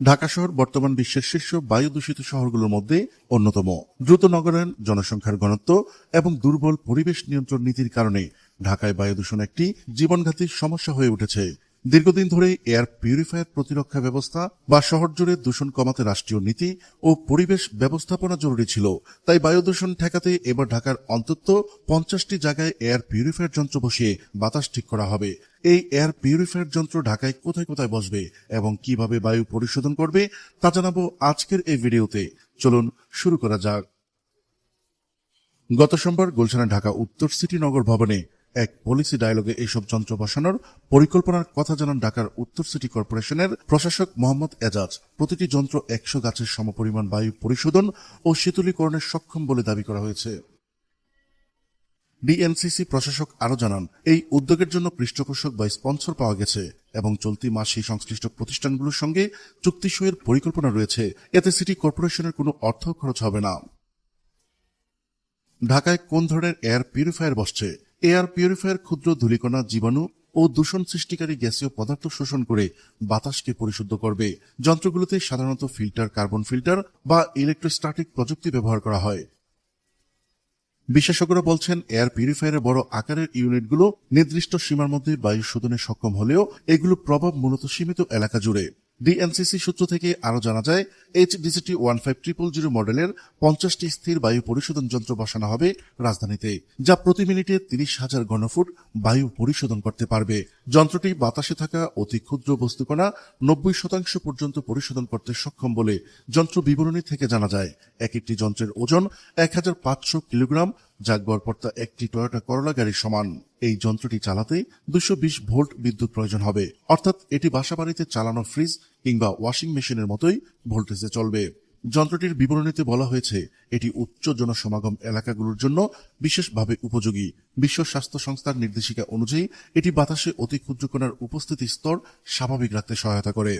ঢাকা শহর বর্তমান বিশ্বের শীর্ষ বায়ু দূষিত শহরগুলোর মধ্যে অন্যতম। দ্রুত নগরায়ন জনসংখ্যার ঘনত্ব এবং দুর্বল পরিবেশ নিয়ন্ত্রণ নীতির কারণে ঢাকায় বায়ু দূষণ একটি জীবনঘাতী সমস্যা হয়ে উঠেছে। দীর্ঘদিন ধরে এয়ার পিউরিফায়ার প্রতিরক্ষা ব্যবস্থা বা শহর জুড়ে দূষণ কমাতে রাষ্ট্রীয় নীতি ও পরিবেশ ব্যবস্থাপনা জরুরি ছিল। তাই বায়ু দূষণ ঠেকাতে এবার ঢাকার অন্তত পঞ্চাশটি জায়গায় এয়ার পিউরিফায়ার যন্ত্র বসিয়ে বাতাস ঠিক করা হবে। এই এয়ার পিউরিফায়ার যন্ত্র ঢাকায় কোথায় কোথায় বসবে এবং কীভাবে বায়ু পরিশোধন করবে, তা জানাব আজকের এই ভিডিওতে। চলুন শুরু করা যাক। গত সোমবার গুলশানে ঢাকা উত্তর সিটি নগর ভবনে এক পলিসি ডায়ালগে এইসব যন্ত্র বসানোর পরিকল্পনার কথা জানান ঢাকার উত্তর সিটি কর্পোরেশনের প্রশাসক মোহাম্মদ এজাজ। প্রতিটি যন্ত্র একশো গাছের সমপরিমাণ বায়ু পরিশোধন ও শীতলীকরণের সক্ষম বলে দাবি করা হয়েছে। ডিএনসিসি প্রশাসক আরও জানান, এই উদ্যোগের জন্য পৃষ্ঠপোষক বা স্পন্সর পাওয়া গেছে এবং চলতি মাসেই সংশ্লিষ্ট প্রতিষ্ঠানগুলোর সঙ্গে চুক্তি সইয়ের পরিকল্পনা রয়েছে। এতে সিটি কর্পোরেশনের কোনো অর্থ খরচ হবে না। ঢাকায় কোন ধরনের এয়ার পিউরিফায়ার বসছে? এয়ার পিউরিফায়ার ক্ষুদ্র ধূলিকণা, জীবাণু ও দূষণ সৃষ্টিকারী গ্যাসীয় পদার্থ শোষণ করে বাতাসকে পরিশুদ্ধ করবে। যন্ত্রগুলোতে সাধারণত ফিল্টার, কার্বন ফিল্টার বা ইলেকট্রোস্ট্যাটিক প্রযুক্তি ব্যবহার করা হয়। বিশেষজ্ঞরা বলছেন এয়ার পিউরিফায়ারের বড় আকারের ইউনিটগুলো নির্দিষ্ট সীমার মধ্যে বায়ু শোধনে সক্ষম হলেও এগুলোর প্রভাব মূলত সীমিত এলাকা জুড়ে। ডিএনসিসি সূত্র থেকে আরও জানা যায়, HDCT one five triple zero মডেলের পঞ্চাশটি স্থির বায়ু পরিশোধন যন্ত্র বসানো হবে রাজধানীতে, যা প্রতি মিনিটে তিরিশ হাজার ঘনফুট বায়ু পরিশোধন করতে পারবে। যন্ত্রটি বাতাসে থাকা অতি ক্ষুদ্র বস্তুকণা নব্বই শতাংশ পর্যন্ত পরিশোধন করতে সক্ষম বলে যন্ত্র বিবরণী থেকে জানা যায়। এক একটি যন্ত্রের ওজন এক হাজার পাঁচশো কিলোগ্রাম যা গড়পড়তা একটি টয়োটা করলা গাড়ির সমান এই যন্ত্রটি চালাতে দুশো ভোল্ট বিদ্যুৎ প্রয়োজন হবে। অর্থাৎ এটি বাসাবাড়িতে চালানো ফ্রিজ কিংবা ওয়াশিং মেশিনের মতোই ভোল্টেজে চলবে। যন্ত্রটির বিবরণীতে বলা হয়েছে, এটি উচ্চ জনসমাগম এলাকাগুলোর জন্য বিশেষভাবে উপযোগী। বিশ্ব স্বাস্থ্য সংস্থার নির্দেশিকা অনুযায়ী এটি বাতাসে অতি ক্ষুদ্রকণার উপস্থিতি স্তর স্বাভাবিক রাখতে সহায়তা করে।